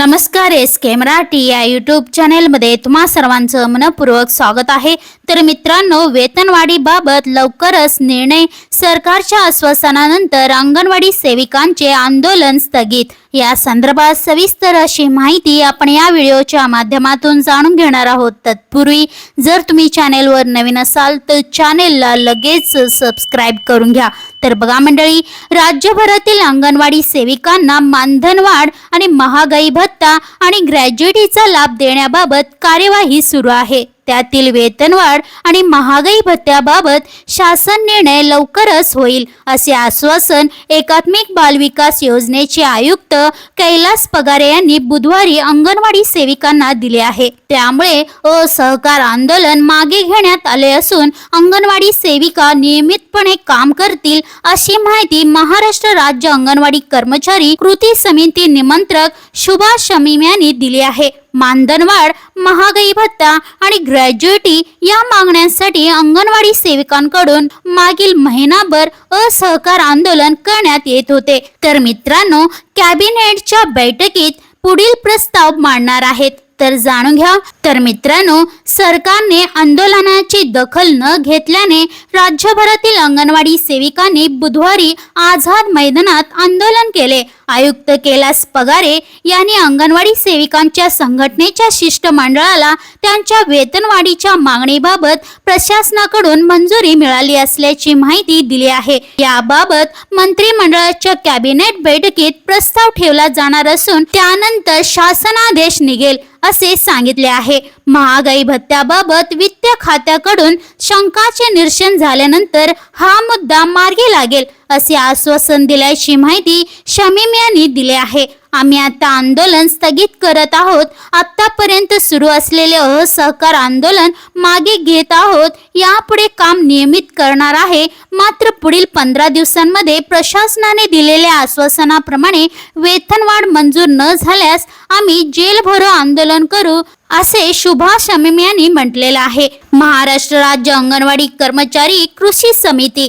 नमस्कार एस के मराठी या यूट्यूब चॅनेलमध्ये तुम्हा सर्वांचं मनपूर्वक स्वागत आहे. तर मित्रांनो वेतनवाढीबाबत लवकरच निर्णय सरकारच्या आश्वासनानंतर अंगणवाडी सेविकांचे आंदोलन स्थगित. या संदर्भात सविस्तर अशी माहिती आपण या व्हिडिओच्या माध्यमातून जाणून घेणार आहोत. तत्पूर्वी जर तुम्ही चॅनेलवर नवीन असाल तर चॅनेलला लगेच सबस्क्राईब करून घ्या. तर बघा मंडळी राज्यभरातील अंगणवाडी सेविकांना मानधनवाढ आणि महागाई भत्ता आणि ग्रॅज्युएटीचा लाभ देण्याबाबत कार्यवाही सुरू आहे. त्यातील वेतनवाढ आणि महागाई भत्त्याबाबत शासन निर्णय लवकरच होईल असे आश्वासन एकात्मिक बाल विकास योजनेचे आयुक्त कैलास पगारे यांनी बुधवारी अंगणवाडी सेविकांना दिले आहे. त्यामुळे असहकार आंदोलन मागे घेण्यात आले असून अंगणवाडी सेविका नियमितपणे काम करतील अशी माहिती महाराष्ट्र राज्य अंगणवाडी कर्मचारी कृती समिती निमंत्रक सुभाष शमीम यांनी दिली आहे. मानधनवाढ महागाई भत्ता आणि ग्रॅज्युएटी या मागण्यांसाठी अंगणवाडी सेविकांकडून मागील महिनाभर असहकार आंदोलन करण्यात येत होते. तर मित्रांनो कॅबिनेटच्या बैठकीत पुढील प्रस्ताव मांडणार आहेत. तर जाणून घ्या. तर मित्रांनो सरकारने आंदोलनाची दखल न घेतल्याने राज्यभरातील अंगणवाडी सेविकांनी बुधवारी आझाद मैदानात आंदोलन केले. आयुक्त कैलास पगारे यांनी अंगणवाडी सेविकांच्या संघटनेच्या शिष्टमंडळाला त्यांच्या वेतनवाढीच्या मागणीबाबत प्रशासनाकडून मंजुरी मिळाली असल्याची माहिती दिली आहे. याबाबत मंत्रिमंडळाच्या कॅबिनेट बैठकीत प्रस्ताव ठेवला जाणार असून त्यानंतर शासनादेश निघेल असे सांगितले आहे. महागाई भत्त्याबाबत वित्त खात्याकडून शंकाचे निरसन झाल्यानंतर हा मुद्दा मार्गी लागेल असे आश्वासन दिल्याची माहिती शमीम यांनी दिली आहे. आम्ही आता आंदोलन स्थगित करत आहोत. आतापर्यंत सुरू असलेले असहकार आंदोलन मागे घेत आहोत. यापुढे काम नियमित करणार आहे. मात्र पुढील पंधरा दिवसांमध्ये प्रशासनाने दिलेल्या आश्वासनाप्रमाणे वेतनवाढ मंजूर न झाल्यास आम्ही जेलभरो आंदोलन करू असे सुभाष अमिम यांनी म्हटलेलं आहे. महाराष्ट्र राज्य अंगणवाडी कर्मचारी कृषी समिती